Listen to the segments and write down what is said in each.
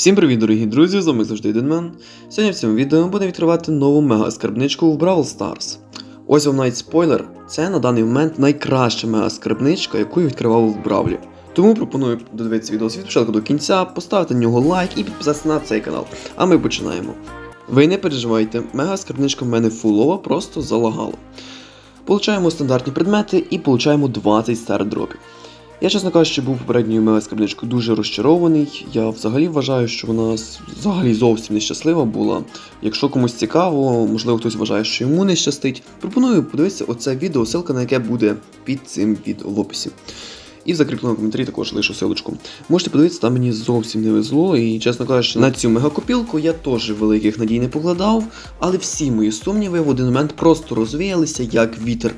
Всім привіт, дорогі друзі! З вами завжди Денмен. Сьогодні в цьому відео будемо відкривати нову мега-скарбничку в Brawl Stars. Ось вам навіть спойлер, це на даний момент найкраща мега-скарбничка, яку я відкривав в Бравлі. Тому пропоную додивитися відео від початку до кінця, поставити на нього лайк і підписатися на цей канал. А ми починаємо. Ви не переживайте, мега-скарбничка в мене фулова, просто залагало. Получаємо стандартні предмети і получаємо 20 стар-дропів. Я, чесно кажучи, був попередньою мега-скарбничкою дуже розчарований. Я взагалі вважаю, що вона взагалі зовсім нещаслива була. Якщо комусь цікаво, можливо, хтось вважає, що йому не щастить, пропоную подивитися оце відео, ссылка на яке буде під цим відео в описі. І в закріпленому коментарі також лишу силочку. Можете подивитися, там мені зовсім не везло, і чесно кажучи, на цю мегакопілку я теж великих надій не покладав, але всі мої сумніви в один момент просто розвіялися як вітер.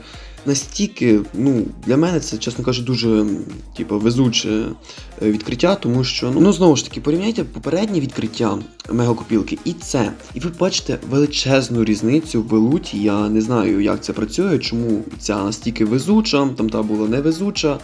Настільки, ну, для мене це, чесно кажучи, дуже типу, везуче е, відкриття, тому що, ну, ну знову ж таки, порівняйте попереднє відкриття мегакопілки і це. І ви бачите величезну різницю в луті. Я не знаю, як це працює, чому ця настільки везуча, там та була невезуча.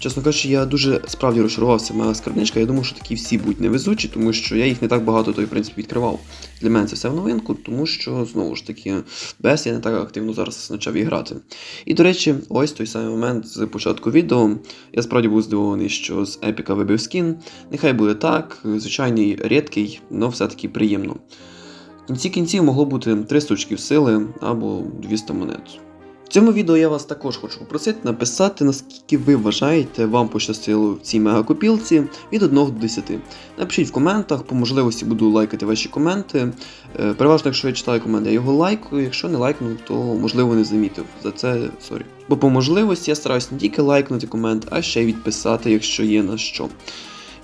Чесно кажучи, я дуже справді розчарувався мега скарбничка. Я думав, що такі всі будуть невезучі, тому що я їх не так багато то, в принципі, відкривав. Для мене це все в новинку, тому що, знову ж таки, без я не так активно зараз почав і грати. І, до речі, ось той самий момент з початку відео. Я справді був здивований, що з епіка вибив скін. Нехай буде так, звичайний рідкий, але все-таки приємно. В кінці кінців могло бути 300 очків сили або 200 монет. Цьому відео я вас також хочу попросити написати, наскільки ви вважаєте, вам пощастило в цій мегакопілці від 1 до 10. Напишіть в коментах, по можливості буду лайкати ваші коменти. Е, Переважно, якщо я читаю комент, я його лайкаю. Якщо не лайкнув, то можливо не замітив. За це сорі. Бо по можливості я стараюсь не тільки лайкнути комент, а ще й відписати, якщо є на що.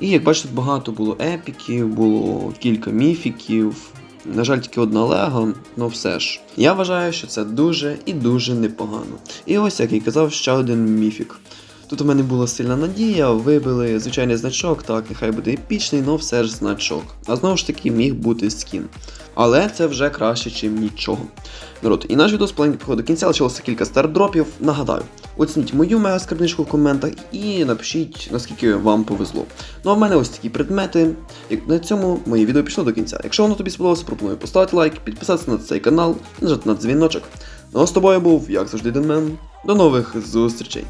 І як бачите, багато було епіків, було кілька міфіків. На жаль, тільки одна лего, але все ж. Я вважаю, що це дуже і дуже непогано. І ось, як і казав, ще один міфік. Тут у мене була сильна надія, вибили звичайний значок, так, нехай буде епічний, але все ж значок. А знову ж таки міг бути скін. Але це вже краще, ніж нічого. Народ, і наш відео плані підходить до кінця, лишилося кілька стардропів. Нагадаю, оцініть мою мега скарбничку в коментах і напишіть, наскільки вам повезло. Ну а в мене ось такі предмети. Як на цьому моє відео пішло до кінця. Якщо воно тобі сподобалося, пропоную поставити лайк, підписатися на цей канал нажати на дзвіночок. Ну а з тобою був, як завжди, Денмен. До нових зустрічей!